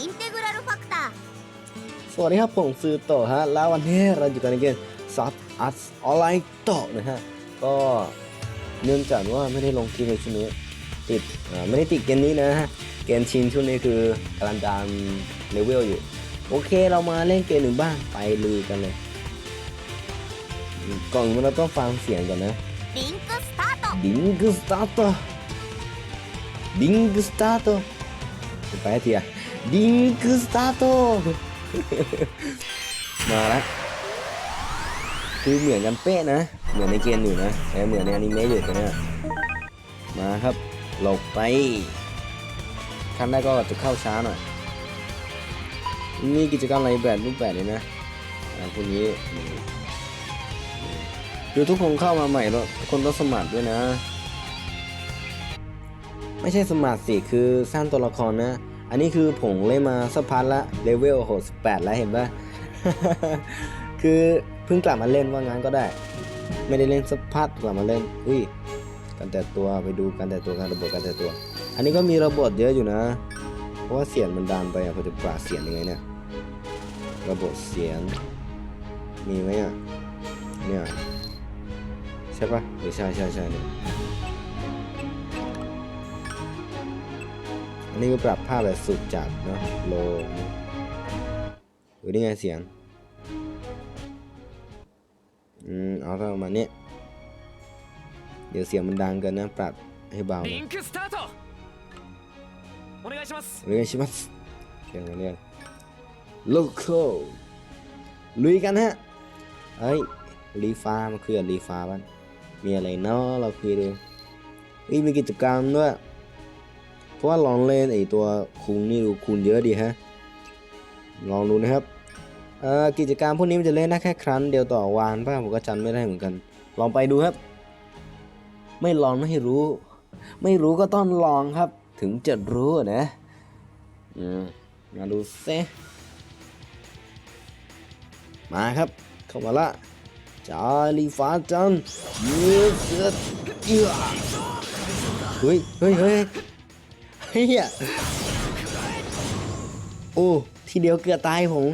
インテグラルファクター สวัสดีครับผมซื้อโตะฮะ แล้ววันนี้เราอยู่กันในเกมซับอัสออนไลน์โตะนะฮะ ก็เนื่องจากว่าไม่ได้ลงคลิปในช่วงนี้ ติดอ่าไม่ได้ติดเกมนี้นะฮะ เกมชินช่วงนี้คือกำลังตามเลเวลอยู่ โอเคเรามาเล่นเกมหนึ่งบ้างไปลุยกันเลยอืมก่อนอื่นเราต้องฟังเสียงก่อนนะ リンクスタート ดิงกสตาร์ทดิงกสตาร์ทไปให้ทีอะ ดิงกสตาร์ทมาแล้วคือเหมือนกันเป๊ะนะ เหมือนในเกมอยู่นะแต่เหมือนในอนิเมะอยู่ตอนเนี้ยมาครับ หลบไปขั้นแรกก็จะเข้าช้าหน่อย มีกิจกรรมอะไรแบบรูปแบบนี้นะอ่าพวกนี้นี่ทุกคนเข้ามาใหม่แล้วคนต้องสมัครด้วยนะ ไม่ใช่สมัครสิ คือสร้างตัวละครนะ อันนี้คือผมเล่นมาสักพักละเลเวล68แล้วเห็นปะคือเพิ่งกลับมาเล่นว่างั้นก็ได้ ไม่ได้เล่นสักพักกลับมาเล่นอุ้ยการแต่ตัวไปดูการแต่ตัวการระบบการแต่ตัว อันนี้ก็มีระบบเยอะอยู่นะ เพราะว่าเสียงมันดังไปอะเขาจะปราเสียงยังไงเนี่ยระบบเสียงมีไหมอะเนี่ยใช่ปะหรือใช่ใช่ใช่เนี่ย นี่ก็ปรับภาพแบบสุดจัดเนาะโลดูนี่ไงเสียง อืม เอาเรามาเนี้ เดี๋ยวเสียงมันดังกันนะ ปรับให้เบาลิงค์สร์อเนชิมัสโอเนชิมัสเสียงเกโลุยกันฮะ เฮ้ย รีฟ้ามันคือรีฟ้าบ้านมีอะไรเนาะเราคุยดูอีมีกิจกรรมด้วย เพราะว่าลองเล่นไอตัวคูณนี่ดูคูณเยอะดีฮะ ลองดูนะครับกิจกรรมพวกนี้มันจะเล่นได้แค่ครั้งเดียวต่อวันป่ะผมก็จำไม่ได้เหมือนกัน ลองไปดูครับ ไม่ลองไม่รู้ ไม่รู้ก็ต้องลองครับ ถึงจะรู้นะมาดูเซมาครับ เข้ามาละจาลีฟ้าจันยืดเสือเอื้อเฮ้ยเฮ้ยเฮ้ย เฮียโอ้ ทีเดียวเกือบตายผม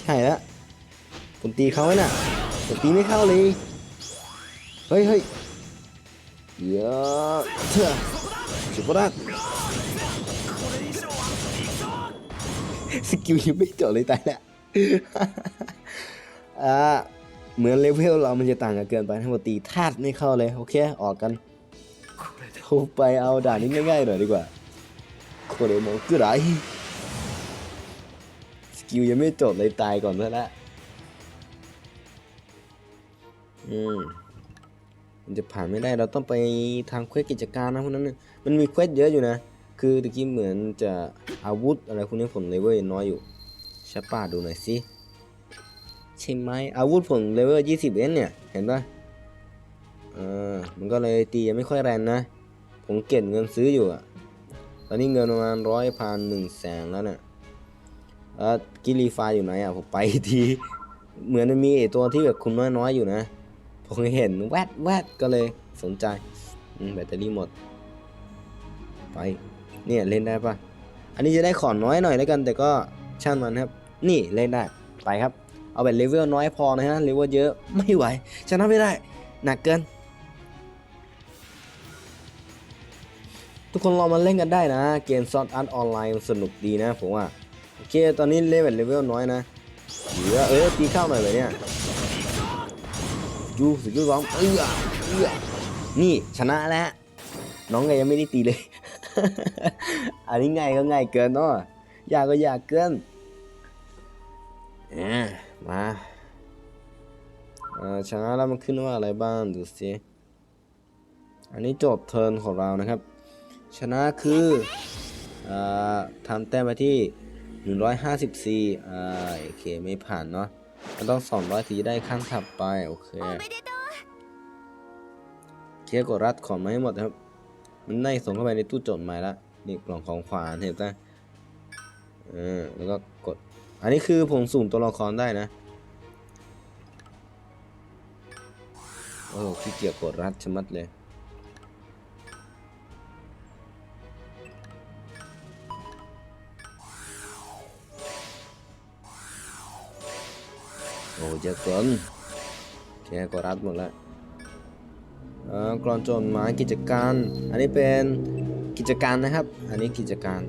ใช่แล้วผมตีเขาไว้น่ะผมตีไม่เข้าเลย เฮ้ยเฮ้ยเยอะเถอะสุดยอดสกิลยังไม่จบเลยตายแล้วอ่าเหมือนเลเวลเรามันจะต่างกันเกินไปทั้งหมดตีธาตุไม่เข้าเลย โอเค ออกกันเข้าไปเอาด่านนี้ง่ายๆหน่อยดีกว่า โคเรโมกุไรสกิลยังไม่จบเลยตายก่อนซะแล้วอืมมันจะผ่านไม่ได้เราต้องไปทางเควสกิจการนะพวกนั้นน่ะมันมีเควสเยอะอยู่นะ คือตะกี้เหมือนจะอาวุธอะไรพวกนี้ผมเลเวลน้อยอยู่ใช่ป่ะดูหน่อยสิใช่ไหมอาวุธผมเลเวล20เอ็นเนี่ย เห็นปะเออมันก็เลยตียังไม่ค่อยแรงนะ ผมเก็บเงินซื้ออยู่อะ อนนี้เงินประมาณร้อยพันหนึ่งแสนแล้วเนี่ยเออกิลีฟาอยู่ไหนอะผมไปทีเหมือนมันมีไอตัวที่แบบคุณน้อยๆอยู่นะ ผมเห็นแวดแวดก็เลยสนใจแบตเตอรี่หมด ไป เนี่ยเล่นได้ปะอันนี้จะได้ขอนน้อยหน่อยแล้วกัน แต่ก็ช่างมันครับ นี่เล่นได้ ไปครับ เอาแบบเลเวลน้อยพอนะฮะ เลเวลเยอะไม่ไหวชนะไม่ได้ หนักเกิน ทุกคนลองมาเล่นกันได้นะ เกมซอ t อาร์ตออนไลน์สนุกดีนะผมว่าโอเคตอนนี้เล่นแบบเลเวลน้อยนะเหลือเออตีเข้าหน่อยเลยเนี่ยยูสกิลสองเอื้อเอื้อนี่ชนะแล้วน้องไงยังไม่ได้ตีเลย อันนี้ง่ายก็ง่ายเกินเนาะยากก็ยากเกินอะมาอ่อชนะแล้วมันขึ้นว่าอะไรบ้างดูสิอันนี้จบเทิร์นของเรานะครับ ชนะคือทำแต้มไปที่ 154อ่าโอเคไม่ผ่านเนาะมันต้อง 200ถึงจะได้ขั้นถัดไป โอเคเคียกดรัดของมาให้หมดครับ มันได้ส่งเข้าไปในตู้จดหมายละนี่กล่องของขวานเห็นปะเออแล้วก็กด อันนี้คือผมสูงตัวละครได้นะ โอ้ขี้เกียจกดรัดชะมัดเลย เยอะเกินโอเคก็รัดหมดแล้วเอ่อกรอนจดหมายกิจการ อันนี้เป็นกิจการนะครับ อันนี้กิจการ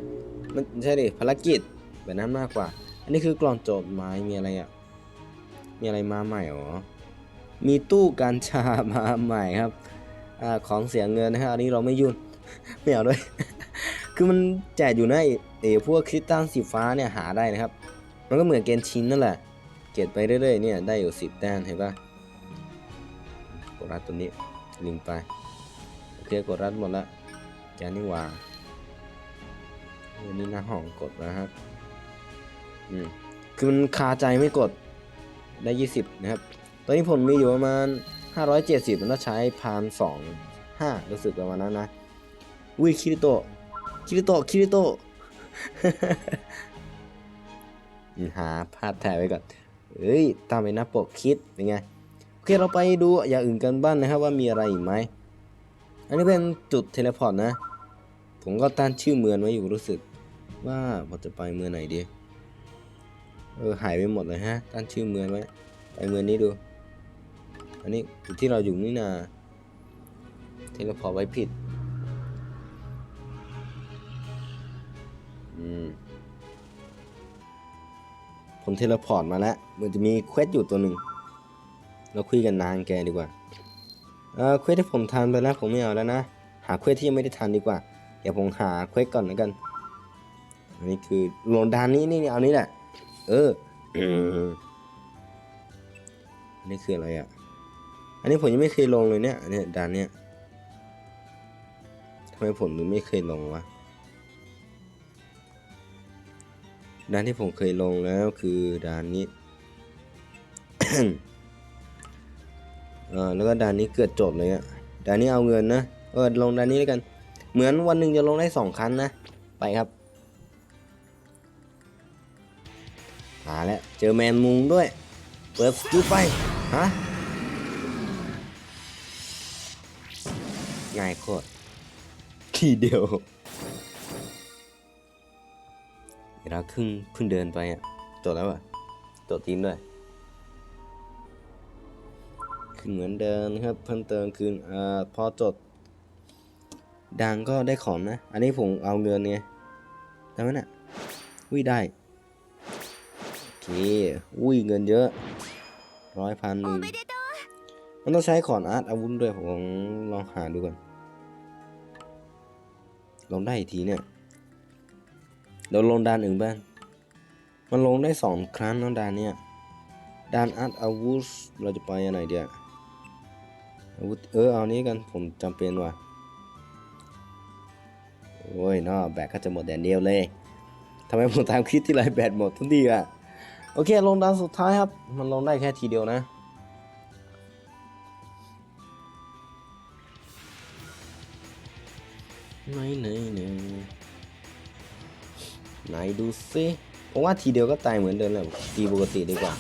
มันไม่ใช่ดิภารกิจแบบนั้นมากกว่า อันนี้คือกรอนจดหมายมีอะไรอะมีอะไรมาใหม่หรอมีตู้กัญชามาใหม่ครับอาของเสียเงินนะครับอันนี้เราไม่ยุ่นไม่เอาด้วย คือมันแจกอยู่ในะไอ้ไอ้พวกคริสตัลสีฟ้าเนี่ยหาได้นะครับ มันก็เหมือนเกนชินนั่นแหละ เก็บไปเรื่อยๆเนี่ยได้อยู่สิบแต้มเห็นปะกดรัดตัวนี้ลิงไปโอเคกดรัดหมดละแกนี่ว่าอันนี้หน้าห้องกดนะครับอืมคือมันคาใจไม่กดได้ 20 นะครับ ตอนนี้ผมมีอยู่ประมาณ 570 มันต้องใช้พานสองห้ารู้สึกประมาณนั้นนะวิคิริโตคิริโตคิริโตหาภาพถ่ายไว้ก่อน เอ้ยตามไปน้าปกคิดเป็นไงโอเคเราไปดูอย่างอื่นกันบ้างนะครับว่ามีอะไรอีกไหมอันนี้เป็นจุดเทเลพอร์ตนะ ผมก็ตั้งชื่อเมืองไว้อยู่รู้สึก ว่าผมจะไปเมืองไหนดีเออหายไปหมดเลยฮะตั้งชื่อเมืองไว้ไปเมืองนี้ดู อันนี้อยู่ที่เราอยู่นี่นาเทเลพอร์ตไว้ผิดอืม ผมเทเลพอร์ตมาแล้วมันจะมีเควสอยู่ตัวหนึ่งเราคุยกันนานแกดีกว่าเออเควสที่ผมทำไปแล้วผมไม่เอาแล้วนะ หาเควสที่ยังไม่ได้ทำดีกว่า เดี๋ยวผมหาเควสก่อนแล้วกัน อันนี้คือโลงดานนี้นี่เอานี้แหละ เอออันนี้คืออะไรอะ อันนี้ผมยังไม่เคยลงเลยเนี่ยเนี่ยดานเนี้ยทำไมผมถึงไม่เคยลงวะ ด้านที่ผมเคยลงแล้วคือด้านนี้เออแล้วก็ด้านนี้เกิดโจทย์เลยอะด้านนี้เอาเงินนะ เออลงด้านนี้แล้วกัน เหมือนวันหนึ่งจะลงได้สองครั้งนะ ไปครับมาแล้ว เจอแมนมุงด้วย เปิดสกิลไป ฮะ ง่ายโคตรทีเดียว แล้วครึ่งเพิ่งเดินไปอะจดแล้วอะจบทีมด้วยคือเหมือนเดิมครับเพิ่มเติมคืออ่าพอจด ดังก็ได้ของนะ อันนี้ผมเอาเงินไงได้ไหมนะ่ะอุ้ยได้โอเคอุ้ยเงินเยอะร้อยพันหนึ่งมันต้องใช้ขอนอาร์ตอาวุธด้วยผมลองหาดูก่อนลองได้อีกทีเนี่ย เราลงดานอื่นบ้าง มันลงได้สองครั้งนะดานเนี่ยดานอาร์ตอาวุธเราจะไปอันไหนเดียวอาวุธเออเอานี้กันผมจำเป็นว่ะโอ้ยเนาะแบตก็จะหมดแดนเดียวเลยทำไมผมตามคลิปที่ไรแบตหมดทุกทีอะโอเคลงดานสุดท้ายครับ มันลงได้แค่ทีเดียวนะไหนไหนไหน ไหนดูซิผมว่าทีเดียวก็ตายเหมือนเดิมแหละตีปกติดีกว่า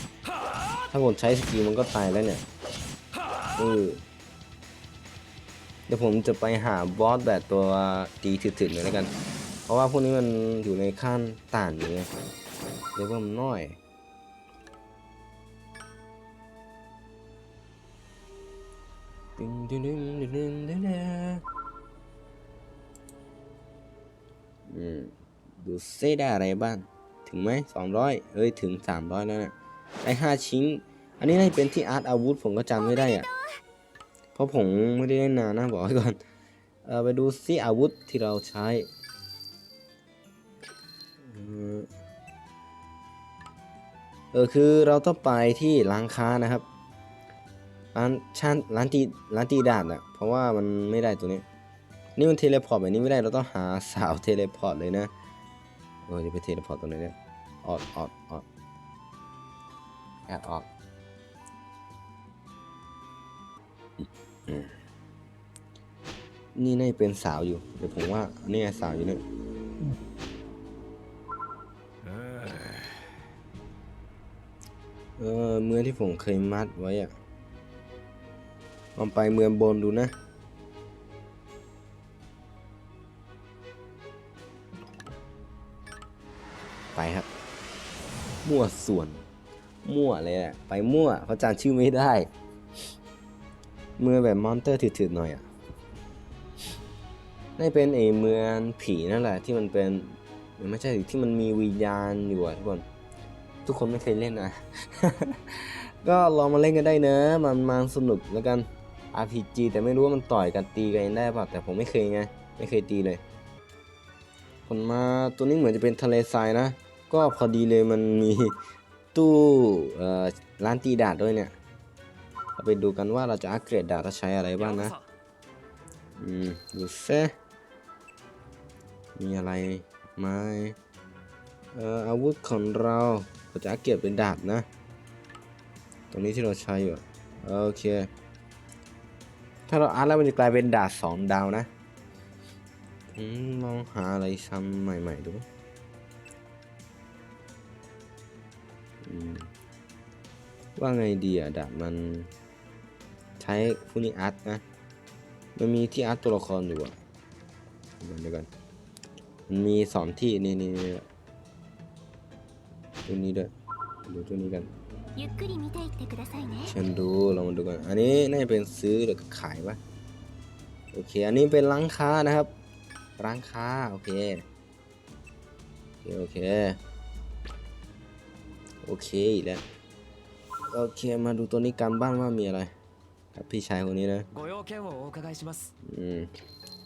ถ้าผมใช้สกิลมันก็ตายแล้วเนี่ยเออเดี๋ยวผมจะไปหาบอสแบบตัวตีถึกๆหน่อยแล้วกัน เพราะว่าพวกนี้มันอยู่ในขั้นต่านอยู่ไงเดี๋ยวผมน้อยดึงดึงดึงดึงดึงดึงดึงอืม ดูเซได้อะไรบ้าง ถึงไหมสองร้อยเอ้ย ถึงสามร้อยแล้วนี่ยได้ห้าชิ้น อันนี้น่าจะเป็นที่อาร์ตอาวุธผมก็จำไม่ได้อะเพราะผมไม่ได้เล่นนานนะบอกไว้ก่อน เออไปดูซิอาวุธที่เราใช้เออเออคือเราต้องไปที่ร้านค้านะครับร้านชั้นร้านตีร้านตีดาดอะเพราะว่ามันไม่ได้ตัวนี้ นี่มันเทเลพอร์ตแบบนี้ไม่ได้เราต้องหาสาวเทเลพอร์ตเลยนะ เออจะไปเทเลพอร์ตตัวไหนเนี่ยออดออดออดแอดออกนี่น่าจะเป็นสาวอยู่ เดี๋ยวผมว่านี่สาวอยู่เนี่ยเออเมื่อที่ผมเคยมัดไว้อะลองไปเมืองบนดูนะ ไปครับมั่วส่วน มั่วเลยแหละไปมั่วเขาจำชื่อไม่ได้เมืองแบบมอนเตอร์ถืดๆหน่อยอะนี่เป็นไอเมืองผีนั่นแหละที่มันเป็นไม่ใช่ที่มันมีวิญญาณอยู่อะทุกคน ทุกคนไม่เคยเล่นนะ ก็ลองมาเล่นกันได้เนอะมันมันสนุกแล้วกัน RPG แต่ไม่รู้ว่ามันต่อยกันตีกันได้ป่ะแต่ผมไม่เคยไง ไม่เคยตีเลยผลมาตัวนี้เหมือนจะเป็นทะเลทรายนะ ก็พอดีเลยมันมีตู้ร้านตีดาดด้วยเนี่ยเราไปดูกันว่าเราจะอัปเกรดดาดถ้าใช้อะไรบ้างนะอืมดูเซมีอะไรไหมเอ่อาวุธของเราเราจะอัปเกรดเป็นดาบนะ ตรงนี้ที่เราใช้อยู่โอเค ถ้าเราอัพแล้วมันจะกลายเป็นดาบสองดาวนะลองหาอะไรซ้ำใหม่ ๆ ดู ว่าไงดีอะดาบมันใช้ฟูนิอาร์ตนะ มันมีที่อาร์ตตัวละครอยู่อะเดี๋ยวกันมันมีสองที่นี่นี่ตัวนี้ด้วยดูตัวนี้กันเชิญดูเรามาดูกัน อันนี้น่าจะเป็นซื้อหรือขายปะโอเค อันนี้เป็นร้านค้านะครับ ร้านค้า โอเค โอเคโอเค โอเคอีกแล้วโอเคมาดูตัวนี้กันบ้างว่ามีอะไร กับพี่ชายคนนี้นะอืม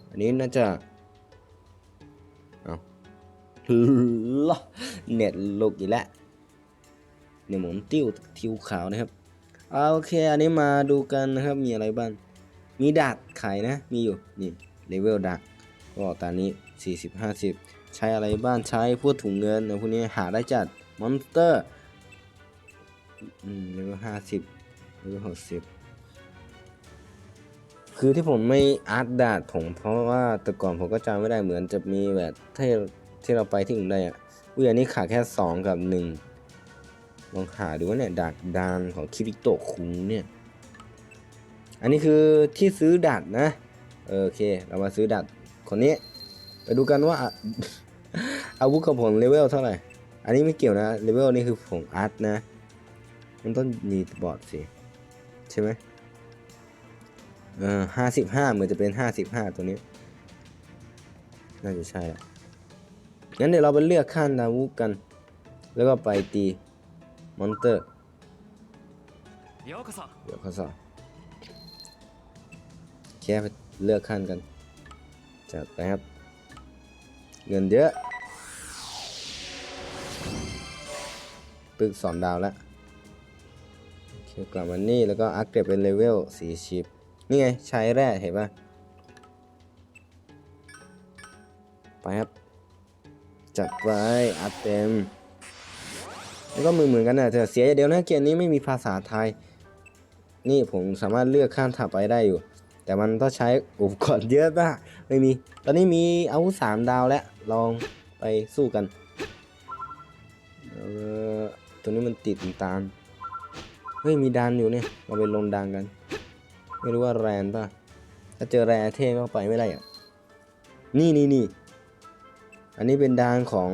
อันนี้น่าจะเอาล่ะเน็ตลกอีกแล้วเนี่ยหมุนติวทิวขาวนะครับโอเค อันนี้มาดูกันนะครับมีอะไรบ้างมีดักขายนะ มีอยู่นี่เลเวลดักก็ตอนนี้ 40 50 ใช้อะไรบ้างใช้พวกถุงเงินนะพวกนี้หาได้จัดมอนสเตอร์ อืมเลเวล50เลเวล60คือที่ผมไม่อาร์ตดาดผมเพราะว่าแต่ก่อนผมก็จำไม่ได้เหมือนจะมีแบบที่ที่เราไปที่อื่นได้อะอุ้ยอันนี้ขาดแค่ 2 กับ 1 ลองหาดูว่าเนี่ยดาดดานของคิริโตะคุงเนี่ย อันนี้คือที่ซื้อดัดนะ โอเค เรามาซื้อดัดคนนี้ ไปดูกันว่า อาวุธกับผมเลเวลเท่าไหร่ อันนี้ไม่เกี่ยวนะ เลเวลนี่คือผมอาร์ตนะ มันต้องนีบอร์ดสิ ใช่ไหมเออห้าสิบห้าเหมือนจะเป็นห้าสิบห้าตัวนี้ น่าจะใช่ละงั้นเดี๋ยวเราไปเลือกขั้นดาวุกัน แล้วก็ไปตี มอนเตอร์เดี๋ยวเขาสอบแค่ไปเลือกขั้นกัน จัดไปครับ เงินเยอะ ปึกสอนดาวแล้ว กลับมานี่แล้วก็อัพเกรดเป็นเลเวลสี่ชิปนี่ไง ใช้แร่เห็นปะไปครับ จัดไปอัพเต็ม แล้วก็มือเหมือนกันนะแต่เสียอย่างเดียวนะเกมนี้ไม่มีภาษาไทย นี่ผมสามารถเลือกข้ามถับไปได้อยู่ แต่มันต้องใช้อุปกรณ์เยอะมากไม่มี ตอนนี้มีอาวุธสามดาวแล้ว ลองไปสู้กัน เออตัวนี้มันติดตาล เฮ้ยมีดันอยู่เนี่ยเราไปลงดันกัน ไม่รู้ว่าแรนป่ะถ้าเจอแรเท่ก็ไปไม่ได้อะนี่นี่นี่อันนี้เป็นดานของ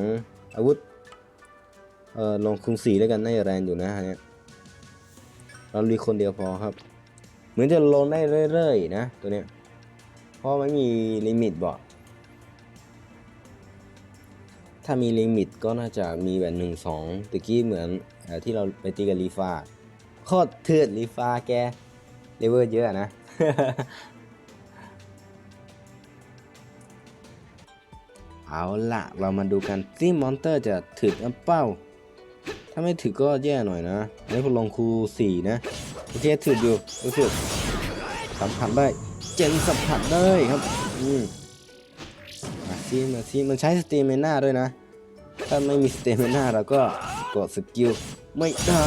อาวุธเออลงคุงสีแล้วกันน่าจะแรนอยู่นะฮะเนี่ยเรารีคนเดียวพอครับ เหมือนจะลงได้เรื่อยๆนะตัวเนี้ยเพราะไม่มีลิมิตบอกถ้ามีลิมิตก็น่าจะมีแบบหนึ่งสองตะกี้เหมือนออที่เราไปตีกับลีฟา โคตรเถื่อนลีฟาแกเลเวลเยอะนะ เอาละเรามาดูกันที่มอนเตอร์จะถึกหรือเป้า ถ้าไม่ถึกก็แย่หน่อยนะอันนี้ผมลงคูสี่นะโอเคถึกอยู่รู้สึกสัมผัสได้ เจนสัมผัสได้ครับ อืมมาซีมาซีมันใช้สเตมิน่าด้วยนะ ถ้าไม่มีสเตมิน่าเราก็กดสกิลไม่ได้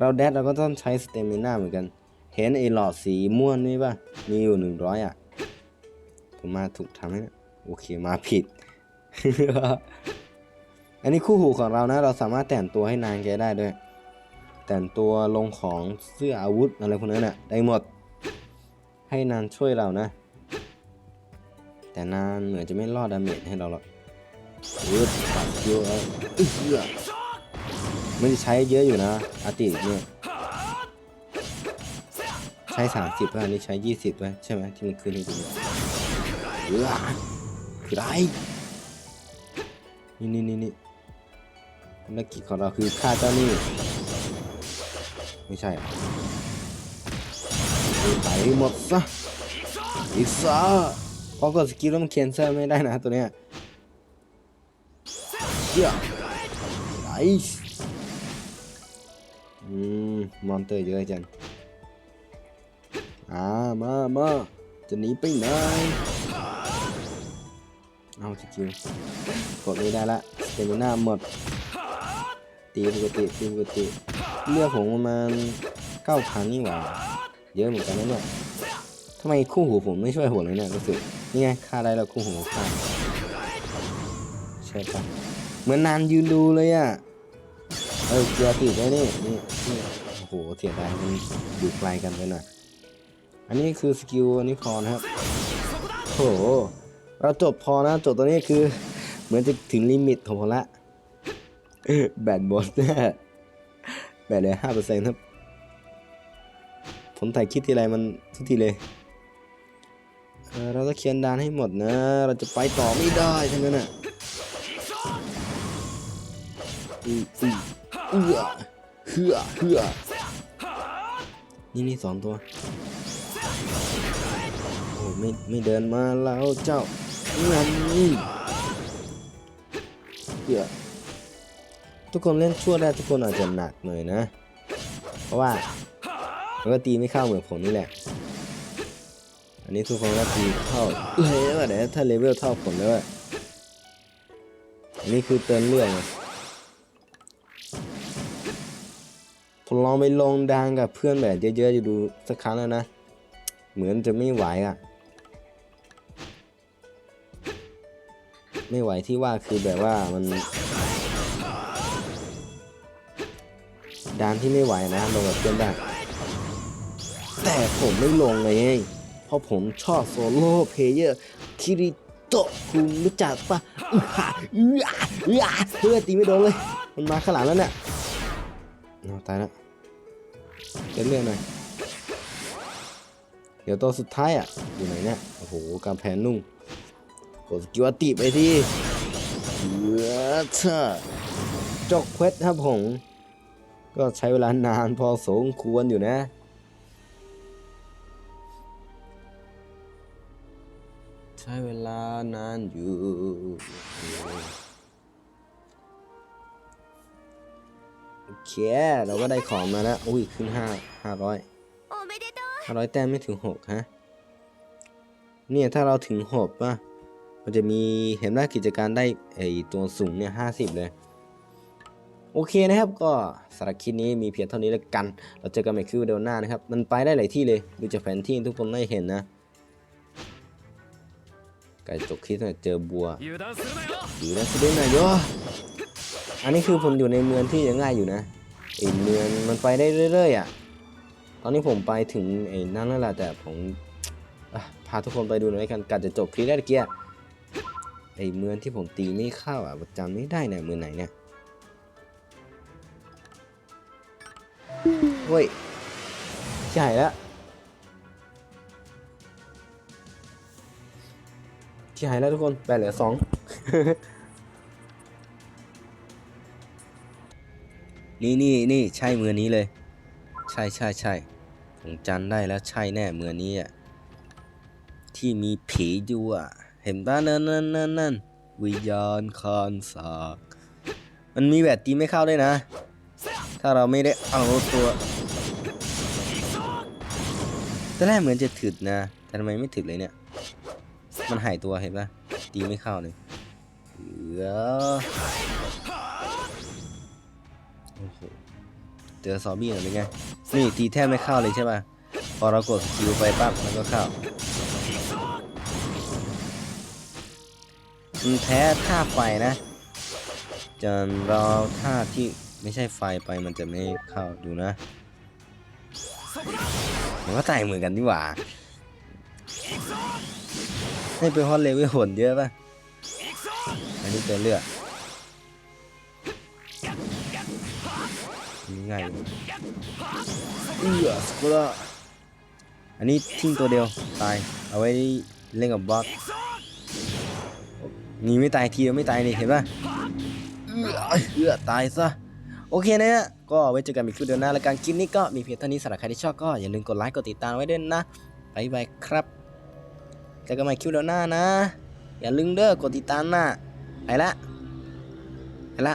เราแดดเราก็ต้องใช้สเตมิน่าเหมือนกัน เห็นไอ้หลอดสีม่วงนี่ป่ะ มีอยู่หนึ่งร้อยอะ ผมมาถูกทำให้นะโอเคมาผิด อันนี้คู่หูของเรานะ เราสามารถแต่งตัวให้นางแกได้ด้วย แต่งตัวลงของเสื้ออาวุธอะไรพวกนั้นน่ะ ได้หมด ให้นางช่วยเรานะ แต่นางเหมือนจะไม่รอดดาเมจให้เราหรอกเออปัดยอะเลยเอื้อ มันจะใช้เยอะอยู่นะอาติเนี่ยใช้สามสิบอันนี้ใช้ยี่สิบป่ะใช่ไหมที่มันขึ้นให้ดูเออคือไรนี่นี่นี่นี่ภารกิจของเราคือฆ่าเจ้าหนี่ไม่ใช่ไปให้หมดซะอีกซะพอกดสกิลแล้วมันเคนเซอร์ไม่ได้นะตัวเนี้ยเชี่ยไอซ์ อืม มอนเตอร์เยอะจัง อ่า มามาจะหนีไปไหน เอาสกิลกดไม่ได้ละเตมิน่าหมด ตีปกติตีปกติ เลือดผมประมาณเก้าพันนี่หว่า เยอะเหมือนกันนะเนี่ยทำไมคู่หูผมไม่ช่วยผมเลยเนี่ยรู้สึกนี่ไงฆ่าได้แล้วคู่หูฆ่าใช่ปะเหมือนนานยืนดูเลยอะ เออเกียร์ติดได้นี่นี่นี่โอ้โหเสียดายมันอยู่ไกลกันไปหน่อยอันนี้คือสกิลอันนี้พอนะครับโอ้โหเราจบพอนะจบตัวนี้คือเหมือนจะถึงลิมิตของผมละแบตหมดแน่แบตเหลือห้าเปอร์เซ็นต์ครับผมถ่ายคลิปทีไรมันทุกทีเลยเราต้องเขียนดานให้หมดนะ เราจะไปต่อไม่ได้ทั้งนั้นอะอืออือ เอือเหือเหือนี่นี่สองตัว โอ้ไม่ไม่เดินมาแล้วเจ้างั้นเหือทุกคนเล่นชั่วได้ทุกคนอาจจะหนักหน่อยนะ เพราะว่ามันก็ตีไม่เข้าเหมือนผมนี่แหละ อันนี้ทุกคนก็ตีเข้าเลยว่าเดี๋ยวถ้าเลเวลเท่าผมแล้วอะอันนี้คือเติมเลือดไง ผมลองไปลงดังกับเพื่อนแบบเยอะๆอยู่ดูสักครั้งแล้วนะ เหมือนจะไม่ไหวอะ ไม่ไหวที่ว่าคือแบบว่ามันดานที่ไม่ไหวนะลงกับเพื่อนได้แต่ผมไม่ลงเลยเพราะผมชอบโซโล่เพลเยอร์คิริโตะคุณรู้จักป่ะเพื่อตีไม่โดนเลย มันมาข้างหลังแล้วเนี่ย ตายแล้วเล่นเลื่อนหน่อยเดี๋ยวตัวสุดท้ายอะ อยู่ไหนเนี่ย โอ้โหกำแพงนุ่งกดสกิลติไปที่เออเธอจกเควสครับผม ก็ใช้เวลานานพอสมควรอยู่นะใช้เวลานานอยู่ เค เราก็ได้ของมาแล้ว อุ้ย ขึ้นห้าห้าร้อยห้าร้อยแต้มไม่ถึงหกฮะ เนี่ย ถ้าเราถึงหกป่ะ มันจะมีเห็นได้กิจการได้ไอตัวสูงเนี่ยห้าสิบเลย โอเคนะครับ ก็สารคลิปนี้มีเพียงเท่านี้แล้วกัน เราเจอกันใหม่คลิปวิดีโอหน้านะครับ มันไปได้หลายที่เลย ดูจากแผนที่ทุกคนได้เห็นนะไก่จกคิดนะเจอบัวอยู่แล้วสุดเลยนะโย อันนี้คือผมอยู่ในเมืองที่ยังง่ายอยู่นะไอเมืองมันไปได้เรื่อยๆอะ ตอนนี้ผมไปถึงไอ้นั่นแล้วแหละแต่ผมพาทุกคนไปดูหน่อยกันกัจะจบคลิปได้เกียไอเมืองที่ผมตีไม่เข้าอะจำไม่ได้นี่ยเมืองไหนเนี่ยเฮ้ยใช่แล้วที่หายแล้วทุกคนแปดเหลือสอง นี่นี่นี่ใช่มือนี้เลย ใช่ใช่ใช่ผมจำได้แล้วใช่แน่มือนี้อะที่มีผีอยู่อะ เห็นป่ะนั่นนั่นนั่นนั่นวิญญาณคานสากมันมีแบบตีไม่เข้าด้วยนะ ถ้าเราไม่ได้เอาตัวตอนแรกเหมือนจะถึดนะ แต่ทำไมไม่ถึดเลยเนี่ย มันหายตัวเห็นป่ะตีไม่เข้าเลยเออ โอ้โหเจอซอมบี้หน่อยเป็นไง นี่ตีแทบไม่เข้าเลยใช่ป่ะ พอเรากดสกิลไปปั๊บมันก็เข้ามันแพ้ท่าไฟนะจนเราท่าที่ไม่ใช่ไฟไปมันจะไม่เข้าดูนะ มันก็ตายเหมือนกันนี่หว่าให้ไปฮอตเลเวลหนเยอะป่ะ อันนี้เติมเลือด อันนี้ง่ายอยู่เอือสกุลอันนี้ทิ้งตัวเดียวตาย เอาไว้เล่นกับบอสนี่ไม่ตายทีเดียวไม่ตายนี่เห็นป่ะเอือเอือตายซะโอเคนะฮะก็ไว้เจอกันอีกคลิปเดียวหน้าแล้วกันคลิปนี้ก็มีเพียงเท่านี้สำหรับใครที่ชอบก็อย่าลืมกดไลค์กดติดตามไว้ด้วยนะบ๊ายบายครับเจอกันใหม่คลิปเดียวหน้านะ อย่าลืมเด้อกดติดตามนะไปละไปละ